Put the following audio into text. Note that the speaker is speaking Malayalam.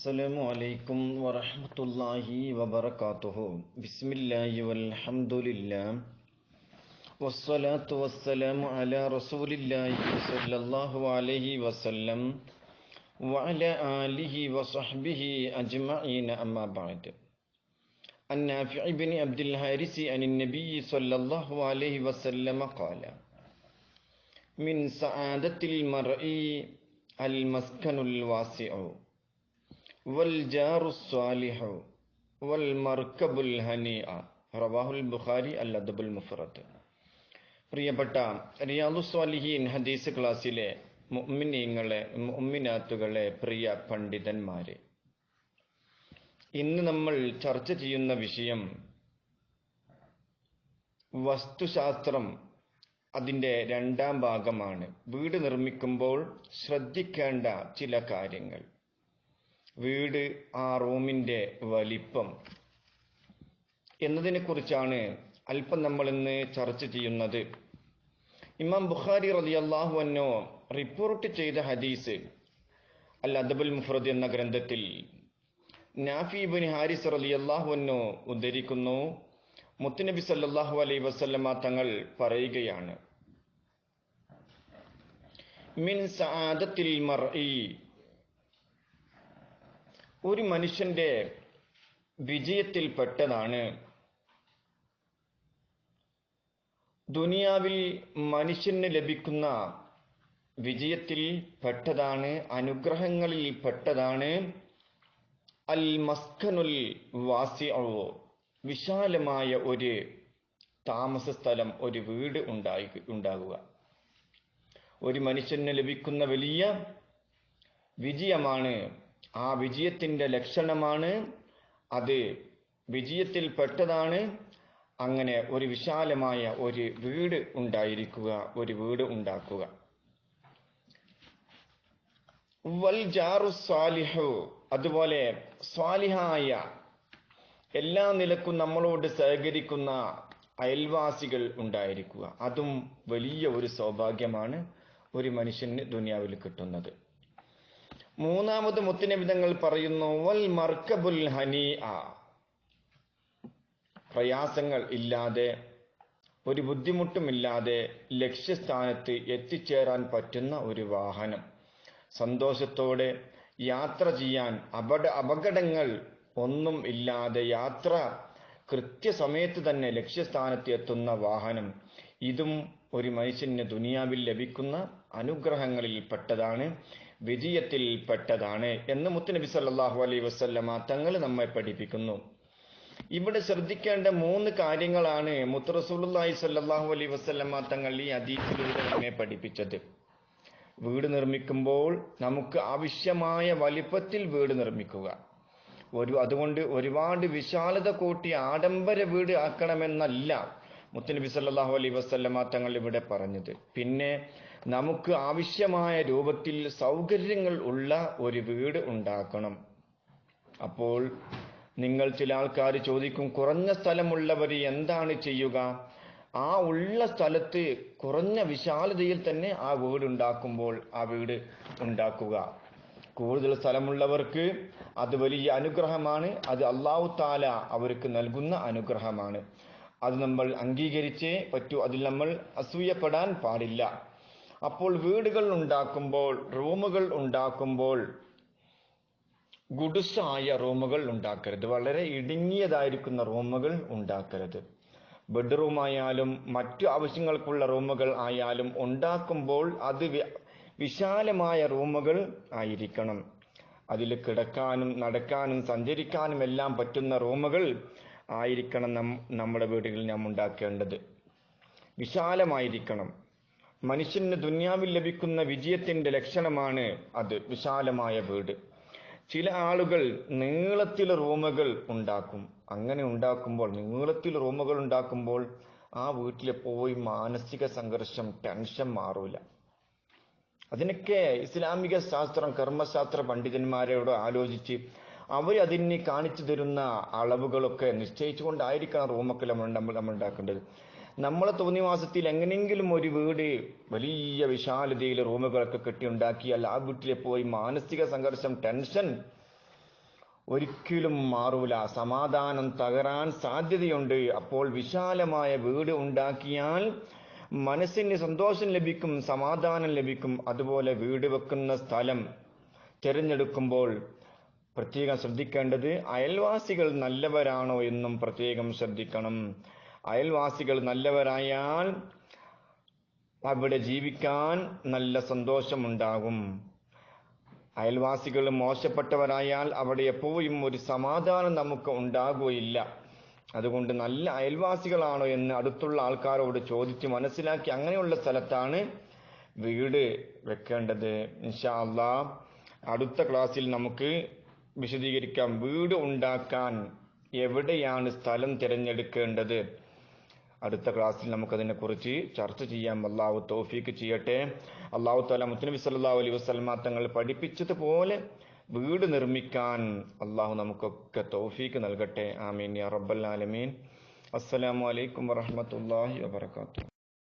السلام عليكم ورحمة الله وبركاته. بسم الله والحمد لله. والصلاة والسلام على رسول الله صلى الله عليه وسلم وعلى آله وصحبه أجمعين. أما بعد النافع بن عبد الحارث عن النبي صلى الله عليه وسلم قال من سعادة المرء المسكن الواسع. വൽജാറുസ്വാലിഹു വൽ മർക്കബുൽ ഹനീഅ. റവാഹുൽ ബുഖാരി അൽ അദബുൽ മുഫറത്ത് പ്രിയപ്പെട്ട റിയാദുസ്വാലിഹീൻ ഹദീസ് ക്ലാസ്സിലെ മുഅ്മിനീങ്ങളെ മുഅ്മിനാത്തുകളെ പ്രിയ പണ്ഡിതന്മാരെ. ഇന്ന് നമ്മൾ ചർച്ച ചെയ്യുന്ന വിഷയം വസ്തുശാസ്ത്രം അതിന്റെ രണ്ടാം ഭാഗമാണ്. വീട് നിർമ്മിക്കുമ്പോൾ ശ്രദ്ധിക്കേണ്ട ചില കാര്യങ്ങൾ. വീട് ആ റൂമിന്റെ വലിപ്പം എന്നതിനെക്കുറിച്ചാണ് അല്പം നമ്മൾ ഇന്ന് ചർച്ച ചെയ്യുന്നത്. ഇമാം ബുഖാരി റലി അള്ളാഹു അന്നോ റിപ്പോർട്ട് ചെയ്ത ഹദീസ് അൽ അദബുൽ മുഫ്രദ് എന്ന ഗ്രന്ഥത്തിൽ നാഫി ബിൻ ഹാരിസ് അള്ളാഹു അന്നോ ഉദ്ധരിക്കുന്നു മുത്തുനബി സല്ലാഹു അലൈ വസല്ലമ തങ്ങൾ പറയുകയാണ് മിൻ സആദത്തിൽ മർഇ ഒരു മനുഷ്യന്റെ വിജയത്തിൽ പെട്ടതാണ്. ദുനിയാവിൽ മനുഷ്യന് ലഭിക്കുന്ന വിജയത്തിൽ പെട്ടതാണ് അനുഗ്രഹങ്ങളിൽ പെട്ടതാണ്. അൽ മസ്കനുൽ വാസിയോ വിശാലമായ ഒരു താമസ സ്ഥലം ഒരു വീട് ഉണ്ടായി ഉണ്ടാകുക. ഒരു മനുഷ്യന് ലഭിക്കുന്ന വലിയ വിജയമാണ് ആ വിജയത്തിന്റെ ലക്ഷണമാണ് അത്. വിജയത്തിൽ പെട്ടതാണ്. അങ്ങനെ ഒരു വിശാലമായ ഒരു വീട് ഉണ്ടായിരിക്കുക ഒരു വീട് ഉണ്ടാക്കുക. വൽ ജാറു അതുപോലെ സ്വാലിഹായ എല്ലാ നിലക്കും നമ്മളോട് സഹകരിക്കുന്ന അയൽവാസികൾ ഉണ്ടായിരിക്കുക. അതും വലിയ ഒരു സൗഭാഗ്യമാണ് ഒരു മനുഷ്യന് ദുനിയാവിൽ കിട്ടുന്നത്. മൂന്നാമത് മുത്തിനബിതങ്ങൾ പറയുന്നു വൽ മർക്കബുൽ ഹനി ആ പ്രയാസങ്ങൾ ഇല്ലാതെ ഒരു ബുദ്ധിമുട്ടുമില്ലാതെ ലക്ഷ്യസ്ഥാനത്ത് എത്തിച്ചേരാൻ പറ്റുന്ന ഒരു വാഹനം. സന്തോഷത്തോടെ യാത്ര ചെയ്യാൻ അപട അപകടങ്ങൾ ഒന്നും ഇല്ലാതെ യാത്ര കൃത്യസമയത്ത് തന്നെ ലക്ഷ്യസ്ഥാനത്ത് എത്തുന്ന വാഹനം. ഇതും ഒരു മനുഷ്യന് ദുനിയാവിൽ ലഭിക്കുന്ന അനുഗ്രഹങ്ങളിൽ പെട്ടതാണ് വിജയത്തിൽ പെട്ടതാണ് എന്ന് മുത്തുനബി സല്ലാഹു അലൈ വസ്ല്ലമ തങ്ങൾ നമ്മെ പഠിപ്പിക്കുന്നു. ഇവിടെ ശ്രദ്ധിക്കേണ്ട മൂന്ന് കാര്യങ്ങളാണ് മുത്തറസൂലി സല്ലാഹു അലൈ വസ്ല്ലമ തങ്ങൾ ഈ അതീതിയിലൂടെ നമ്മെ പഠിപ്പിച്ചത്. വീട് നിർമ്മിക്കുമ്പോൾ നമുക്ക് ആവശ്യമായ വലിപ്പത്തിൽ വീട് നിർമ്മിക്കുക. ഒരു അതുകൊണ്ട് ഒരുപാട് വിശാലത കൂട്ടി ആഡംബര വീട് ആക്കണമെന്നല്ല മുത്തനബി സല്ലാഹു അലൈ വസ്ല്ലമ തങ്ങൾ ഇവിടെ പറഞ്ഞത്. പിന്നെ നമുക്ക് ആവശ്യമായ രൂപത്തിൽ സൗകര്യങ്ങൾ ഉള്ള ഒരു വീട് ഉണ്ടാക്കണം. അപ്പോൾ നിങ്ങൾ ചില ആൾക്കാർ ചോദിക്കും കുറഞ്ഞ സ്ഥലമുള്ളവർ എന്താണ് ചെയ്യുക? ആ ഉള്ള സ്ഥലത്ത് കുറഞ്ഞ വിശാലതയിൽ തന്നെ ആ വീട് ഉണ്ടാക്കുമ്പോൾ ആ വീട് ഉണ്ടാക്കുക. കൂടുതൽ സ്ഥലമുള്ളവർക്ക് അത് വലിയ അനുഗ്രഹമാണ്. അത് അള്ളാഹു താല അവർക്ക് നൽകുന്ന അനുഗ്രഹമാണ്. അത് നമ്മൾ അംഗീകരിച്ചേ പറ്റൂ. അതിൽ നമ്മൾ അസൂയപ്പെടാൻ പാടില്ല. അപ്പോൾ വീടുകൾ ഉണ്ടാക്കുമ്പോൾ റൂമുകൾ ഉണ്ടാക്കുമ്പോൾ ഗുഡുസായ റൂമുകൾ ഉണ്ടാക്കരുത്. വളരെ ഇടുങ്ങിയതായിരിക്കുന്ന റൂമുകൾ ഉണ്ടാക്കരുത്. ബെഡ്റൂം ആയാലും മറ്റു ആവശ്യങ്ങൾക്കുള്ള റൂമുകൾ ആയാലും ഉണ്ടാക്കുമ്പോൾ അത് വിശാലമായ റൂമുകൾ ആയിരിക്കണം. അതിൽ കിടക്കാനും നടക്കാനും സഞ്ചരിക്കാനും എല്ലാം പറ്റുന്ന റൂമുകൾ ആയിരിക്കണം നമ്മുടെ വീടുകളിൽ നാം ഉണ്ടാക്കേണ്ടത്. വിശാലമായിരിക്കണം. മനുഷ്യന് ദുന്യാവിൽ ലഭിക്കുന്ന വിജയത്തിന്റെ ലക്ഷണമാണ് അത് വിശാലമായ വീട്. ചില ആളുകൾ നീളത്തിൽ റൂമുകൾ ഉണ്ടാക്കും. അങ്ങനെ ഉണ്ടാക്കുമ്പോൾ നീളത്തിൽ റൂമുകൾ ഉണ്ടാക്കുമ്പോൾ ആ വീട്ടിൽ പോയി മാനസിക സംഘർഷം ടെൻഷൻ മാറൂല. അതിനൊക്കെ ഇസ്ലാമിക ശാസ്ത്രം കർമ്മശാസ്ത്ര പണ്ഡിതന്മാരോട് ആലോചിച്ച് അവർ അതിന് കാണിച്ചു തരുന്ന അളവുകളൊക്കെ നിശ്ചയിച്ചുകൊണ്ടായിരിക്കണം റൂമൊക്കെ നമ്മൾ നമ്മൾ നമ്മൾ ഉണ്ടാക്കേണ്ടത്. നമ്മളെ തോന്നിവാസത്തിൽ എങ്ങനെയെങ്കിലും ഒരു വീട് വലിയ വിശാലതയിൽ റൂമുകളൊക്കെ കെട്ടി ഉണ്ടാക്കിയാൽ ആ വീട്ടിലെ പോയി മാനസിക സംഘർഷം ടെൻഷൻ ഒരിക്കലും മാറൂല. സമാധാനം തകരാൻ സാധ്യതയുണ്ട്. അപ്പോൾ വിശാലമായ വീട് ഉണ്ടാക്കിയാൽ മനസ്സിന് സന്തോഷം ലഭിക്കും സമാധാനം ലഭിക്കും. അതുപോലെ വീട് വെക്കുന്ന സ്ഥലം തിരഞ്ഞെടുക്കുമ്പോൾ പ്രത്യേകം ശ്രദ്ധിക്കേണ്ടത് അയൽവാസികൾ നല്ലവരാണോ എന്നും പ്രത്യേകം ശ്രദ്ധിക്കണം. അയൽവാസികൾ നല്ലവരായാൽ അവിടെ ജീവിക്കാൻ നല്ല സന്തോഷമുണ്ടാകും. അയൽവാസികൾ മോശപ്പെട്ടവരായാൽ അവിടെ എപ്പോഴും ഒരു സമാധാനം നമുക്ക് ഉണ്ടാകുകയില്ല. അതുകൊണ്ട് നല്ല അയൽവാസികളാണോ എന്ന് അടുത്തുള്ള ആൾക്കാരോട് ചോദിച്ച് മനസ്സിലാക്കി അങ്ങനെയുള്ള സ്ഥലത്താണ് വീട് വെക്കേണ്ടത്. ഇൻഷാ അള്ളാ അടുത്ത ക്ലാസ്സിൽ നമുക്ക് വിശദീകരിക്കാം. വീട് ഉണ്ടാക്കാൻ എവിടെയാണ് സ്ഥലം തിരഞ്ഞെടുക്കേണ്ടത്? അടുത്ത ക്ലാസ്സിൽ നമുക്കതിനെ കുറിച്ച് ചർച്ച ചെയ്യാം. അള്ളാഹു തോഫീക്ക് ചെയ്യട്ടെ. അള്ളാഹു താല മുത്തനബി സല്ലാ അലൈ വസ്ലമ തങ്ങൾ പഠിപ്പിച്ചതുപോലെ വീട് നിർമ്മിക്കാൻ അള്ളാഹു നമുക്കൊക്കെ തോഫീക്ക് നൽകട്ടെ. ആമീൻ യാ റബ്ബൽ ആലമീൻ. അസ്സലാമു അലൈക്കും വബറകാതുഹു.